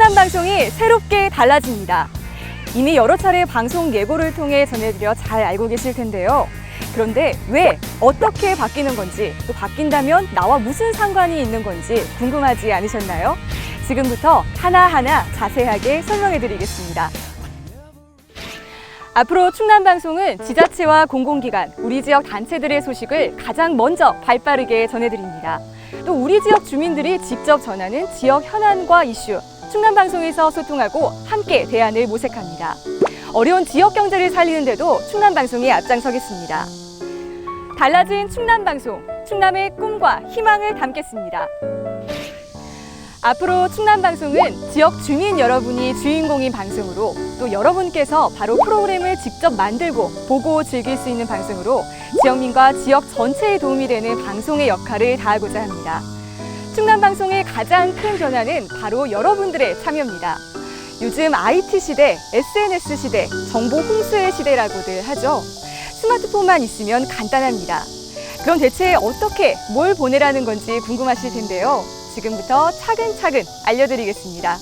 충남 방송이 새롭게 달라집니다. 이미 여러 차례 방송 예고를 통해 전해드려 잘 알고 계실 텐데요. 그런데 왜 어떻게 바뀌는 건지 또 바뀐다면 나와 무슨 상관이 있는 건지 궁금하지 않으셨나요? 지금부터 하나하나 자세하게 설명해 드리겠습니다. 앞으로 충남방송은 지자체와 공공기관, 우리 지역 단체들의 소식을 가장 먼저 발 빠르게 전해드립니다. 또 우리 지역 주민들이 직접 전하는 지역 현안과 이슈, 충남 방송에서 소통하고 함께 대안을 모색합니다. 어려운 지역 경제를 살리는데도 충남 방송이 앞장서겠습니다. 달라진 충남 방송, 충남의 꿈과 희망을 담겠습니다. 앞으로 충남 방송은 지역 주민 여러분이 주인공인 방송으로 또 여러분께서 바로 프로그램을 직접 만들고 보고 즐길 수 있는 방송으로 지역민과 지역 전체에 도움이 되는 방송의 역할을 다하고자 합니다. 충남 방송의 가장 큰 변화는 바로 여러분들의 참여입니다. 요즘 IT 시대, SNS 시대, 정보 홍수의 시대라고들 하죠. 스마트폰만 있으면 간단합니다. 그럼 대체 어떻게 뭘 보내라는 건지 궁금하실 텐데요. 지금부터 차근차근 알려드리겠습니다.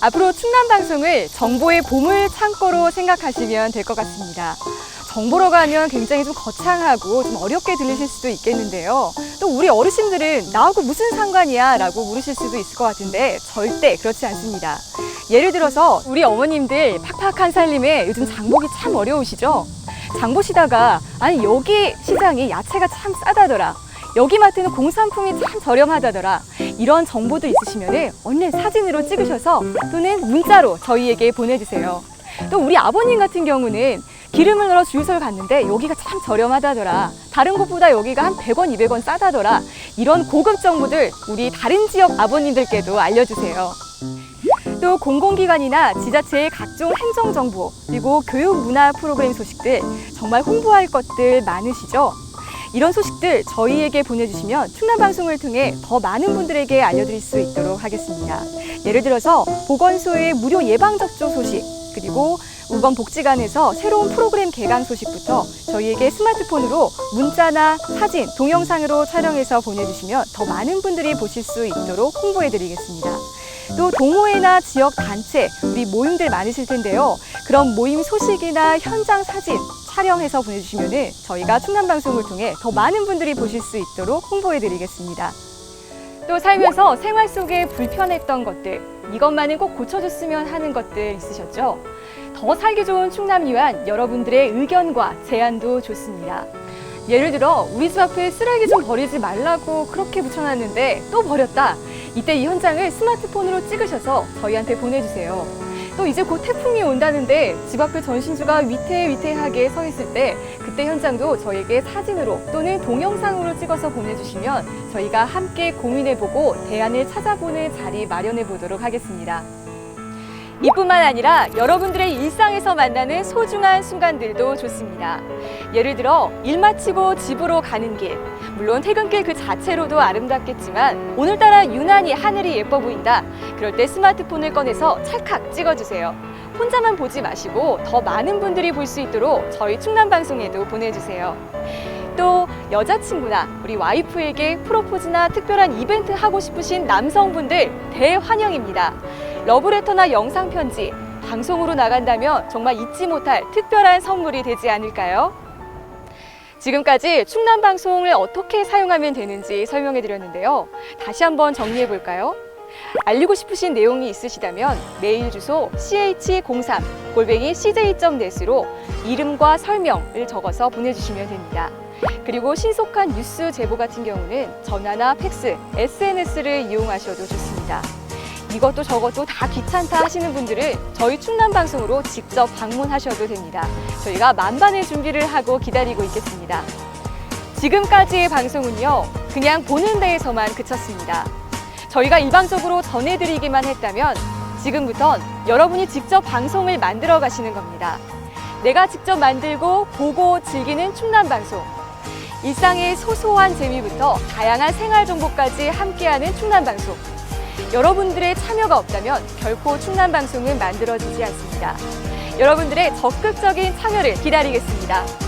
앞으로 충남 방송을 정보의 보물 창고로 생각하시면 될 것 같습니다. 정보라고 하면 굉장히 좀 거창하고 좀 어렵게 들리실 수도 있겠는데요. 또 우리 어르신들은 나하고 무슨 상관이야 라고 물으실 수도 있을 것 같은데 절대 그렇지 않습니다. 예를 들어서 우리 어머님들 팍팍한 살림에 요즘 장보기 참 어려우시죠? 장 보시다가 아니 여기 시장이 야채가 참 싸다더라. 여기 마트는 공산품이 참 저렴하다더라. 이런 정보들 있으시면 얼른 사진으로 찍으셔서 또는 문자로 저희에게 보내주세요. 또 우리 아버님 같은 경우는 기름을 넣어 주유소를 갔는데 여기가 참 저렴하다더라. 다른 곳보다 여기가 한 100원, 200원 싸다더라. 이런 고급 정보들 우리 다른 지역 아버님들께도 알려주세요. 또 공공기관이나 지자체의 각종 행정정보, 그리고 교육 문화 프로그램 소식들 정말 홍보할 것들 많으시죠? 이런 소식들 저희에게 보내주시면 충남 방송을 통해 더 많은 분들에게 알려드릴 수 있도록 하겠습니다. 예를 들어서 보건소의 무료 예방접종 소식, 그리고 우건복지관에서 새로운 프로그램 개강 소식부터 저희에게 스마트폰으로 문자나 사진, 동영상으로 촬영해서 보내주시면 더 많은 분들이 보실 수 있도록 홍보해드리겠습니다. 또 동호회나 지역 단체, 우리 모임들 많으실 텐데요. 그런 모임 소식이나 현장 사진 촬영해서 보내주시면 저희가 충남방송을 통해 더 많은 분들이 보실 수 있도록 홍보해드리겠습니다. 또 살면서 생활 속에 불편했던 것들, 이것만은 꼭 고쳐줬으면 하는 것들 있으셨죠? 더 살기 좋은 충남 위한 여러분들의 의견과 제안도 좋습니다. 예를 들어 우리 집 앞에 쓰레기 좀 버리지 말라고 그렇게 붙여놨는데 또 버렸다. 이때 이 현장을 스마트폰으로 찍으셔서 저희한테 보내주세요. 또 이제 곧 태풍이 온다는데 집 앞에 전신주가 위태위태하게 서 있을 때 그때 현장도 저에게 사진으로 또는 동영상으로 찍어서 보내주시면 저희가 함께 고민해보고 대안을 찾아보는 자리 마련해 보도록 하겠습니다. 이뿐만 아니라 여러분들의 일상에서 만나는 소중한 순간들도 좋습니다. 예를 들어 일 마치고 집으로 가는 길, 물론 퇴근길 그 자체로도 아름답겠지만 오늘따라 유난히 하늘이 예뻐 보인다. 그럴 때 스마트폰을 꺼내서 찰칵 찍어주세요. 혼자만 보지 마시고 더 많은 분들이 볼 수 있도록 저희 충남 방송에도 보내주세요. 또 여자친구나 우리 와이프에게 프로포즈나 특별한 이벤트 하고 싶으신 남성분들 대환영입니다. 러브레터나 영상 편지 방송으로 나간다면 정말 잊지 못할 특별한 선물이 되지 않을까요? 지금까지 충남 방송을 어떻게 사용하면 되는지 설명해 드렸는데요. 다시 한번 정리해 볼까요? 알리고 싶으신 내용이 있으시다면 메일 주소 ch03 골뱅이 cj.net으로 이름과 설명을 적어서 보내주시면 됩니다. 그리고 신속한 뉴스 제보 같은 경우는 전화나 팩스, SNS를 이용하셔도 좋습니다. 이것도 저것도 다 귀찮다 하시는 분들은 저희 충남 방송으로 직접 방문하셔도 됩니다. 저희가 만반의 준비를 하고 기다리고 있겠습니다. 지금까지의 방송은요, 그냥 보는 데에서만 그쳤습니다. 저희가 일방적으로 전해드리기만 했다면 지금부턴 여러분이 직접 방송을 만들어 가시는 겁니다. 내가 직접 만들고 보고 즐기는 충남 방송. 일상의 소소한 재미부터 다양한 생활 정보까지 함께하는 충남 방송. 여러분들의 참여가 없다면 결코 충남 방송은 만들어지지 않습니다. 여러분들의 적극적인 참여를 기다리겠습니다.